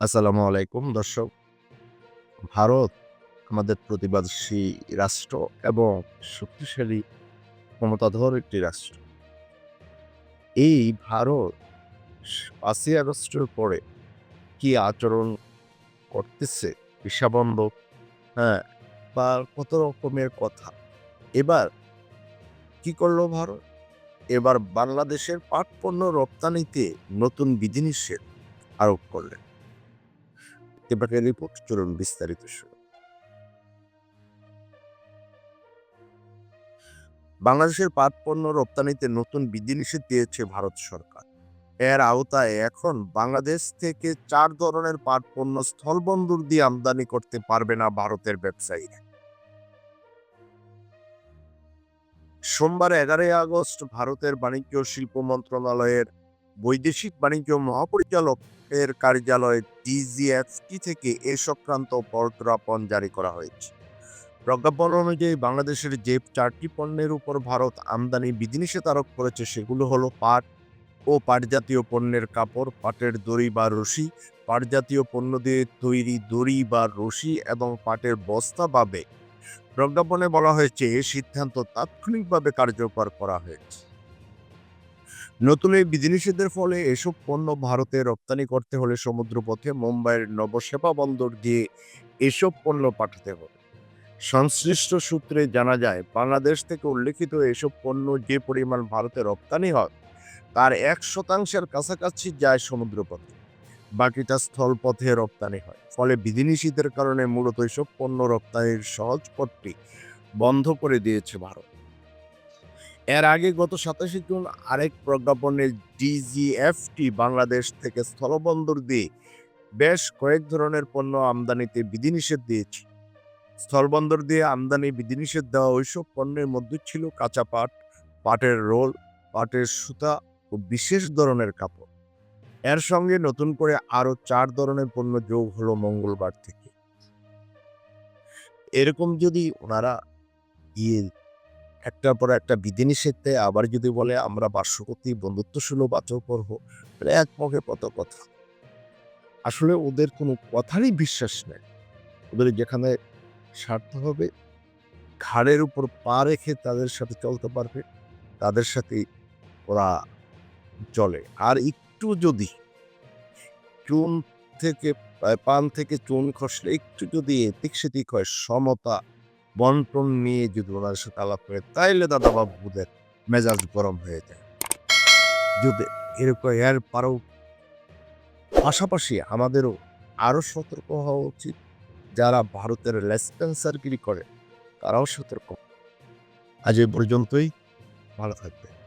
আসসালামু আলাইকুম, দর্শক। ভারত আমাদের প্রতিবাদী রাষ্ট্র এবং শক্তিশালী, ক্ষমতাধর একটি রাষ্ট্র। এই ভারত পাঁচই আগস্টের পরে কি আচরণ করতেছে পেশাবন্ধ হ্যাঁ বা কত রকমের কথা? এবার কি করল ভারত? এবার বাংলাদেশের পাট পণ্য রপ্তানিতে নতুন বিধিনিষেধ আরোপ করলেন। এবারে রিপোর্ট চলুন বিস্তারিত শুরু বাংলাদেশের পাট পণ্য রপ্তানিতে নতুন বিধিনিষেধ দিয়েছে ভারত সরকার। এর আওতায় এখন বাংলাদেশ থেকে চার ধরনের পাট পণ্য স্থলবন্দর দিয়ে আমদানি করতে পারবে না ভারতের ব্যবসায়ীরা। সোমবার এগারোই আগস্ট ভারতের বাণিজ্য শিল্প মন্ত্রণালয়ের বৈদেশিক বাণিজ্য মহাপরিচালক এর কার্যালয় ডিজিএফটি থেকে এ সংক্রান্ত প্রজ্ঞাপন জারি করা হয়েছে। প্রজ্ঞাপন অনুযায়ী বাংলাদেশের যে চারটি পণ্যের উপর ভারত আমদানি বিধিনিষেধ আরোপ করেছে, সেগুলো হলো পাট ও পাট জাতীয় পণ্যের কাপড়, পাটের দড়ি বা রশি পাট জাতীয় পণ্য দিয়ে তৈরি দড়ি বা রশি এবং পাটের বস্তা বা ব্যাগ প্রজ্ঞাপনে বলা হয়েছে, এ সিদ্ধান্ত তাৎক্ষণিকভাবে কার্যকর করা হয়েছে। নতুন এই বিধিনিষেধের ফলে এসব পণ্য ভারতে রপ্তানি করতে হলে সমুদ্রপথে মুম্বাইয়ের নবসেবা বন্দর দিয়ে এসব পণ্য পাঠাতে হবে। সংশ্লিষ্ট সূত্রে জানা যায়, বাংলাদেশ থেকে উল্লেখিত এসব পণ্য যে পরিমাণ ভারতে রপ্তানি হয়, তার এক শতাংশের কাছাকাছি যায় সমুদ্রপথে। বাকিটা স্থলপথে রপ্তানি হয়। ফলে বিধিনিষেধের কারণে মূলত এসব পণ্য রপ্তানির সহজ পথটি বন্ধ করে দিয়েছে ভারত। এর আগে গত সাতাশে জুন আরেক প্রজ্ঞাপনে ডিজিএফটি বাংলাদেশ থেকে স্থলবন্দর দিয়ে বেশ কয়েক ধরনের পণ্য আমদানিতে বিধিনিষেধ দিয়েছে। স্থলবন্দর দিয়ে আমদানি বিধিনিষেধ দেওয়া ওইসব পণ্যের মধ্যে ছিল কাঁচা পাট পাটের রোল, পাটের সুতা ও বিশেষ ধরনের কাপড়। এর সঙ্গে নতুন করে আরও চার ধরনের পণ্য যোগ হলো মঙ্গলবার থেকে। এরকম যদি ওনারা ইয়ে একটার পর একটা বিধিনিষেধ আবার যদি বলে, আমরা পার্শ্ববর্তী বন্ধুত্ব আচর করব এক মুখে কত কথা? আসলে ওদের কোনো কথারই বিশ্বাস নেই। ওদের যেখানে স্বার্থ হবে, ঘাড়ের উপর পা রেখে তাদের সাথে চলতে পারবে, তাদের সাথে ওরা চলে। আর একটু যদি চুন থেকে, পান থেকে চুন খসলে, একটু যদি এদিক সেদিক হয়, সমতা বন্টন নিয়ে যদি ওনার সাথে আলাপ করে, তাইলে দাদা বাবুদের মেজাজ গরম হয়ে যায়। যদি এরকম এর পারও পাশাপাশি আমাদেরও আরও সতর্ক হওয়া উচিত। যারা ভারতের লেসপেন্সারগিরি করে, তারাও সতর্ক। আজ এই পর্যন্তই। ভালো থাকবে